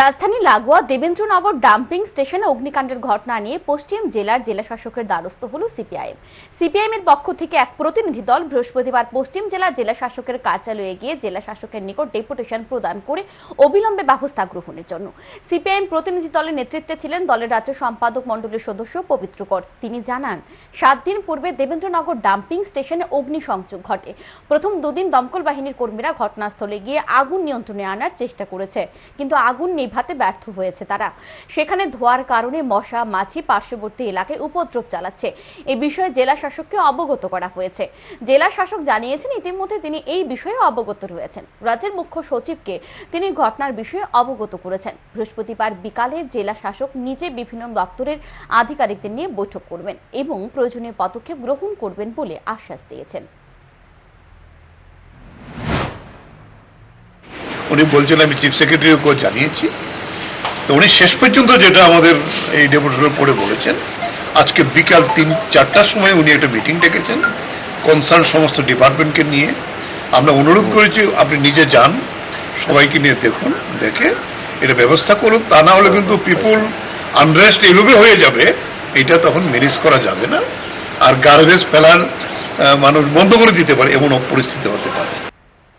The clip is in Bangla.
রাজধানী লাগোয়া দেবেন্দ্রনগর ডাম্পিং স্টেশনে অগ্নিকাণ্ডের ঘটনা নিয়ে পশ্চিম জেলার জেলা শাসকের দ্বারস্থ হল সিপিআইএম। সিপিআইএম এর পক্ষ থেকে এক প্রতিনিধি দল বৃহস্পতিবার পশ্চিম জেলার জেলা শাসকের কার্যালয়ে গিয়ে জেলা শাসকের নিকট ডেপুটেশন প্রদান করে অবিলম্বে ব্যবস্থা গ্রহণের জন্য। সিপিআইএম প্রতিনিধি দলের নেতৃত্বে ছিলেন দলের রাজ্য সম্পাদক মণ্ডলীর সদস্য পবিত্রকর তিনি জানান, সাত দিন পূর্বে দেবেন্দ্রনগর ডাম্পিং স্টেশনে অগ্নিসংযোগ ঘটে। প্রথম দুদিন দমকল বাহিনীর কর্মীরা ঘটনাস্থলে গিয়ে আগুন নিয়ন্ত্রণে আনার চেষ্টা করেছে। কিন্তু আগুন নেভাতে ব্যর্থ হয়েছে তারা। সেখানে ধোয়ার কারণে মশা, মাছি পার্শ্ববর্তী এলাকায় উপদ্রব চালাচ্ছে। এ বিষয়ে জেলা শাসককে অবগত করা হয়েছে। জেলা শাসক জানিয়েছেন, ইতিমধ্যে তিনি এই বিষয়ে অবগত রয়েছেন। রাজ্যের মুখ্য সচিবকে তিনি ঘটনার বিষয়ে অবগত করেছেন। বৃহস্পতিবার বিকালে জেলা শাসক নিজে বিভিন্ন দপ্তরের আধিকারিকদের নিয়ে বৈঠক করবেন এবং প্রয়োজনীয় পদক্ষেপ গ্রহণ করবেন বলে আশ্বাস দিয়েছেন। উনি বলছেন, আমি চিফ সেক্রেটারিকে জানিয়েছি। তো উনি শেষ পর্যন্ত যেটা আমাদের এই ডেপুটেশনে পড়ে বলেছেন, আজকে বিকাল তিন, চারটার সময় উনি একটা মিটিং ডেকেছেন, কনসার্ন সমস্ত ডিপার্টমেন্টকে নিয়ে। আমরা অনুরোধ করেছি, আপনি নিজে যান, সবাইকে নিয়ে দেখুন, দেখে এটা ব্যবস্থা করুন। তা না হলে কিন্তু পিপুল আনরেস্ট এভাবে হয়ে যাবে, এটা তখন ম্যানেজ করা যাবে না। আর গার্বেজ ফেলার মানুষ বন্ধ করে দিতে পারে, এমন পরিস্থিতি হতে